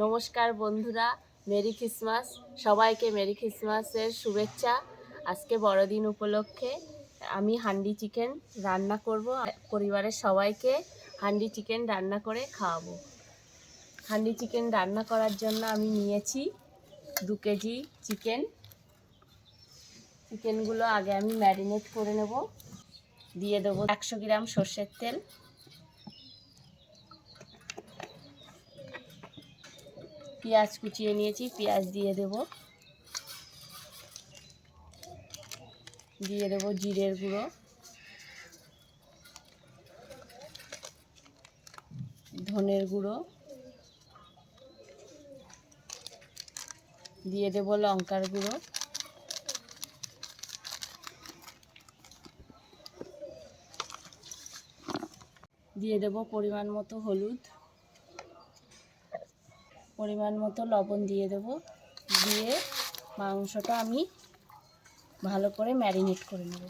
নমস্কার বন্ধুরা, merry Christmas, সবাইকে মেরি খ্রিসমাসের শুভেচ্ছা। আজকে বড়দিন উপলক্ষে আমি হান্ডি চিকেন রান্না করব পরিবারের সবাইকে হান্ডি চিকেন রান্না করে খাওয়াবো। হান্ডি চিকেন রান্না করার জন্য আমি নিয়েছি দু কেজি চিকেন। চিকেনগুলো আগে আমি ম্যারিনেট করে নেব। দিয়ে দেবো একশো গ্রাম সর্ষের তেল। পেঁয়াজ কুচিয়ে নিয়েছি, পেঁয়াজ দিয়ে দেব। দিয়ে দেবো জিরের গুঁড়ো। ধনের গুঁড়ো। দিয়ে দেব লঙ্কার গুঁড়ো। দিয়ে দেব পরিমাণ মতো হলুদ। পরিমাণ মতো লবণ দিয়ে দেব। দিয়ে মাংসটা আমি ভালো করে ম্যারিনেট করে নেব।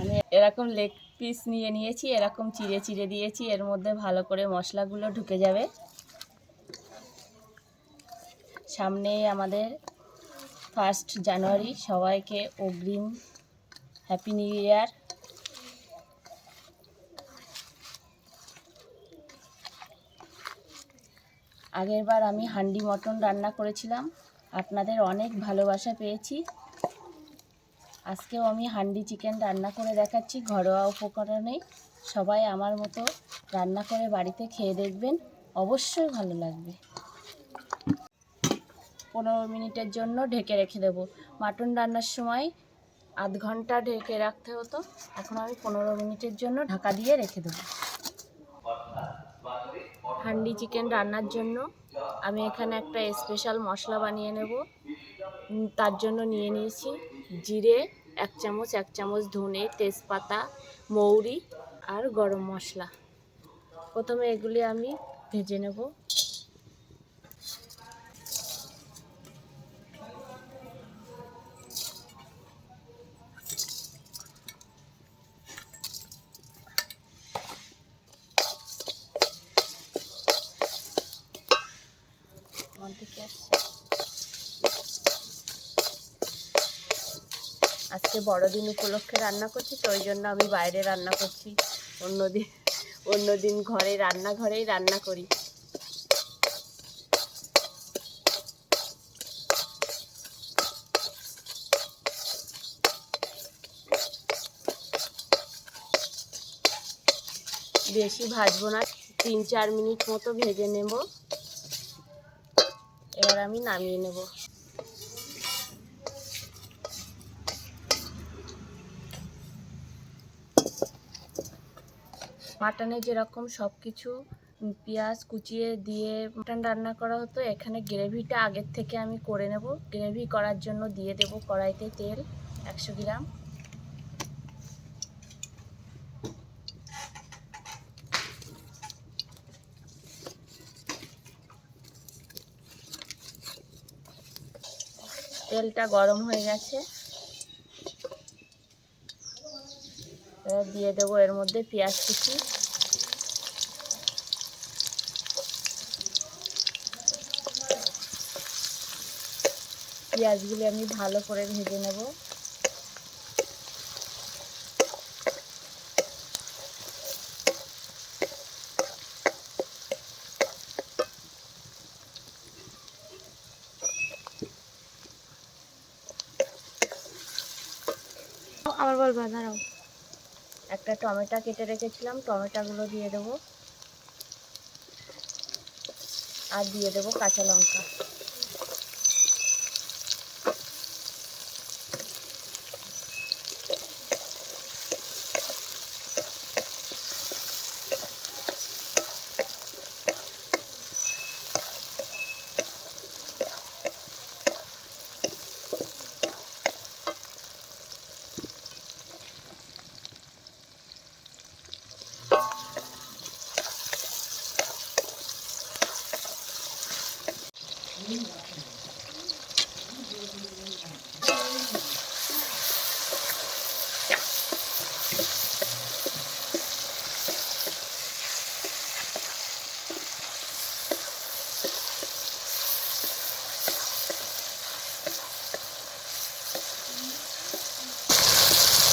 আমি এরকম লেগ পিস নিয়ে নিয়েছি, এরকম চিড়ে চিড়ে দিয়েছি, এর মধ্যে ভালো করে মশলাগুলো ঢুকে যাবে। সামনেই আমাদের ফার্স্ট জানুয়ারি, সবাইকে অগ্রিম হ্যাপি নিউ ইয়ার। আগের বার আমি হান্ডি মটন রান্না করেছিলাম। আপনাদের অনেক ভালোবাসা পেয়েছি। আজকেও আমি হান্ডি চিকেন রান্না করে দেখাচ্ছি। ঘরোয়া উপকরণে সবাই আমার মতো রান্না করে বাড়িতে খেয়ে দেখবেন। অবশ্যই ভালো লাগবে। পনেরো মিনিটের জন্য ঢেকে রেখে দেব। মাটন রান্নার সময় আধ ঘণ্টা ঢেকে রাখতে হতো। এখন আমি পনেরো মিনিটের জন্য ঢাকা দিয়ে রেখে দেবো। হান্ডি চিকেন রান্নার জন্য আমি এখানে একটা স্পেশাল মশলা বানিয়ে নেব। তার জন্য নিয়ে নিয়েছি জিরে, এক চামচ এক চামচ ধনে, তেজপাতা, মৌরি আর গরম মশলা। প্রথমে এগুলি আমি ভেজে নেব। বড়দিন উপলক্ষে রান্না করছি, তো ওই জন্য আমি বাইরে রান্না করছি। অন্যদিন অন্যদিন ঘরে, রান্নাঘরেই রান্না করি। বেশি ভাজবো না, তিন, চার মিনিট মতো ভেজে নেব। এবার আমি নামিয়ে নেব। মাটনে যেরকম সব কিছু পেঁয়াজ কুচিয়ে দিয়ে মাটন রান্না করা হতো, এখানে গ্রেভিটা আগের থেকে আমি করে নেব। গ্রেভি করার জন্য দিয়ে দেব কড়াইতে তেল, একশো গ্রাম। তেলটা গরম হয়ে গেছে। দিয়ে দেবো এর মধ্যে পেঁয়াজ কুচি। পেঁয়াজগুলি আমি ভালো করে ভেজে নেব। আবার বলবা দাঁড়াও। একটা টমেটো কেটে রেখেছিলাম টমেটোগুলো দিয়ে দেবো। আর দিয়ে দেবো কাঁচা লঙ্কা।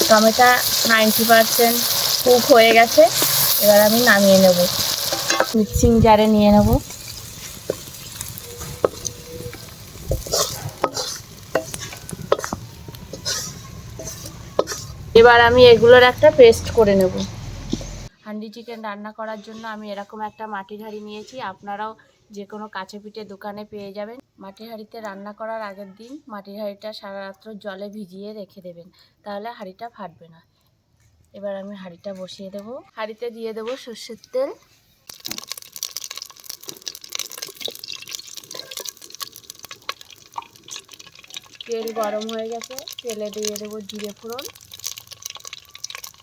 টমেটো নাইনটি পারসেন্ট কুক হয়ে গেছে। এবার আমি নামিয়ে নেব। মিক্সিং জারে নিয়ে নেব। এবার আমি এগুলোর একটা পেস্ট করে নেব। হান্ডি চিকেন রান্না করার জন্য আমি এরকম একটা মাটির হাঁড়ি নিয়েছি। আপনারাও যে কোনো কাছে পিঠে দোকানে পেয়ে যাবেন। মাটির হাঁড়িতে রান্না করার আগের দিন মাটির হাঁড়িটা সারা রাত্র জলে ভিজিয়ে রেখে দেবেন। তাহলে হাঁড়িটা ফাটবে না। এবার আমি হাঁড়িটা বসিয়ে দেবো। হাঁড়িতে দিয়ে দেবো সর্ষের তেল। তেল গরম হয়ে গেছে। তেলে দিয়ে দেবো জিরে ফোড়ন,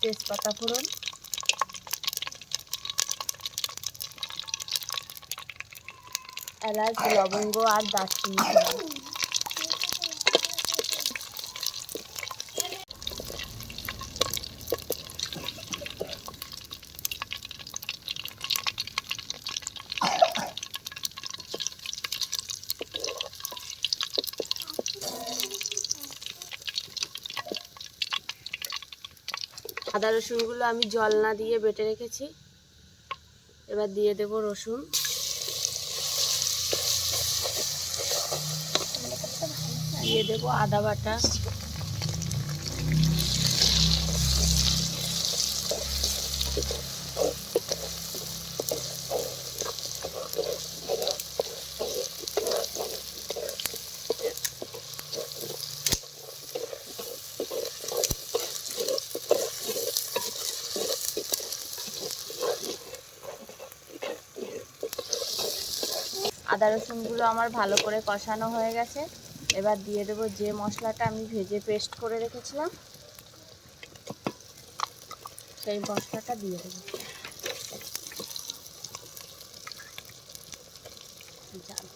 তেজপাতা ফোড়ন। এলাচ, লবঙ্গ আর দারচিনি। আদা রসুনগুলো আমি জল না দিয়ে বেটে রেখেছি। এবার দিয়ে দেব রসুন। দিয়ে দেব আদা বাটা। আদা রসুনগুলো আমার ভালো করে কষানো হয়ে গেছে। এবার দিয়ে দেবো যে মশলাটা আমি ভেজে পেস্ট করে রেখেছিলাম সেই মশলাটা দিয়ে দেবো জাল।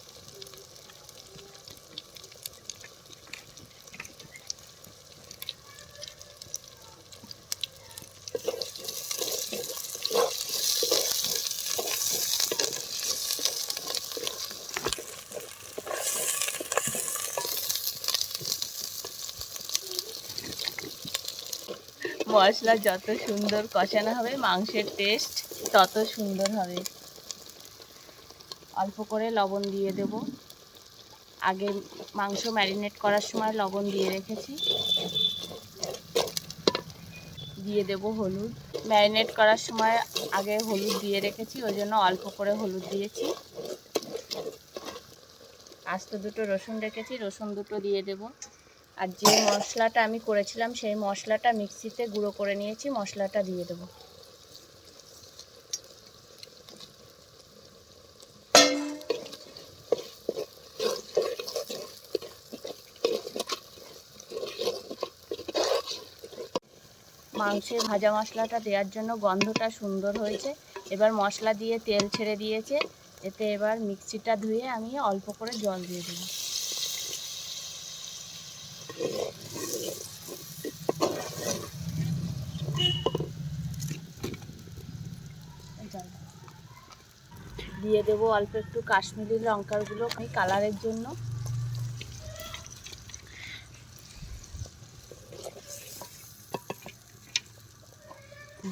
মশলা যত সুন্দর কষানো হবে, মাংসের টেস্ট তত সুন্দর হবে। অল্প করে লবণ দিয়ে দেব। আগে মাংস ম্যারিনেট করার সময় লবণ দিয়ে রেখেছি। দিয়ে দেব হলুদ। ম্যারিনেট করার সময় আগে হলুদ দিয়ে রেখেছি, ওই জন্য অল্প করে হলুদ দিয়েছি। আস্ত দুটো রসুন রেখেছি, রসুন দুটো দিয়ে দেব। আর যে মশলাটা আমি করেছিলাম, সেই মশলাটা মিক্সিতে গুঁড়ো করে নিয়েছি, মশলাটা দিয়ে দেবো। মাংসে ভাজা মশলাটা দেওয়ার জন্য গন্ধটা সুন্দর হয়েছে। এবার মশলা দিয়ে তেল ছেড়ে দিয়েছে। এতে এবার মিক্সিটা ধুয়ে আমি অল্প করে জল দিয়ে দেবো। দিয়ে দেবো অল্প একটু কাশ্মীরি লঙ্কারগুলো আমি কালারের জন্য।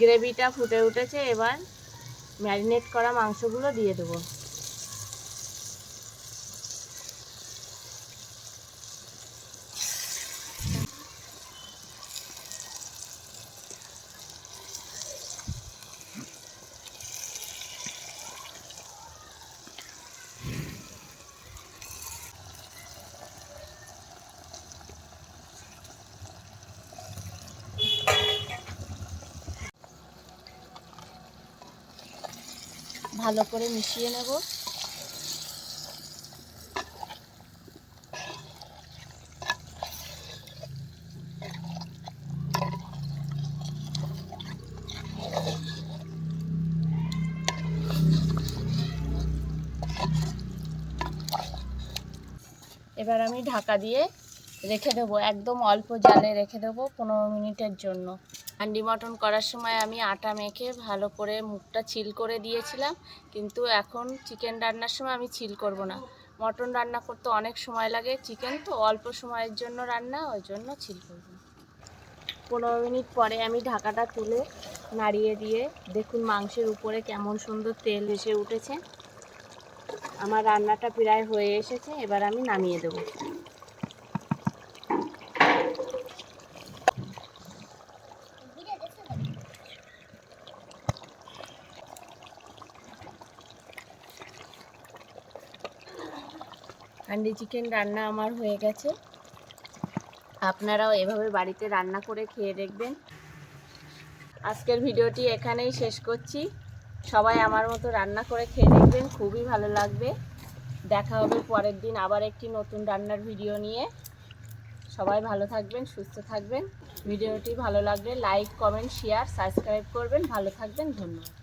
গ্রেভিটা ফুটে উঠেছে, এবার ম্যারিনেট করা মাংসগুলো দিয়ে দেবো। ভালো করে মিশিয়ে নেব। এবার আমি ঢাকা দিয়ে রেখে দেবো, একদম অল্প জালে রেখে দেবো পনেরো মিনিটের জন্য। হান্ডি মটন করার সময় আমি আটা মেখে ভালো করে মুখটা ছিল করে দিয়েছিলাম, কিন্তু এখন চিকেন রান্নার সময় আমি ছিল করব না। মটন রান্না করতে অনেক সময় লাগে চিকেন, তো অল্প সময়ের জন্য রান্না, ওই জন্য ছিল করব। পনেরো মিনিট পরে আমি ঢাকাটা তুলে নাড়িয়ে দিয়ে দেখুন মাংসের উপরে কেমন সুন্দর তেল এসে উঠেছে। আমার রান্নাটা প্রায় হয়ে এসেছে, এবার আমি নামিয়ে দেবো। হান্ডি চিকেন রান্না আমার হয়ে গেছে। আপনারাও এভাবে বাড়িতে রান্না করে খেয়ে দেখবেন। আজকের ভিডিওটি এখানেই শেষ করছি। সবাই আমার মতো রান্না করে খেয়ে দেখবেন, খুবই ভালো লাগবে। দেখা হবে পরের দিন আবার একটি নতুন রান্নার ভিডিও নিয়ে। সবাই ভালো থাকবেন, সুস্থ থাকবেন। ভিডিওটি ভালো লাগলে লাইক, কমেন্ট, শেয়ার, সাবস্ক্রাইব করবেন। ভালো থাকবেন, ধন্যবাদ।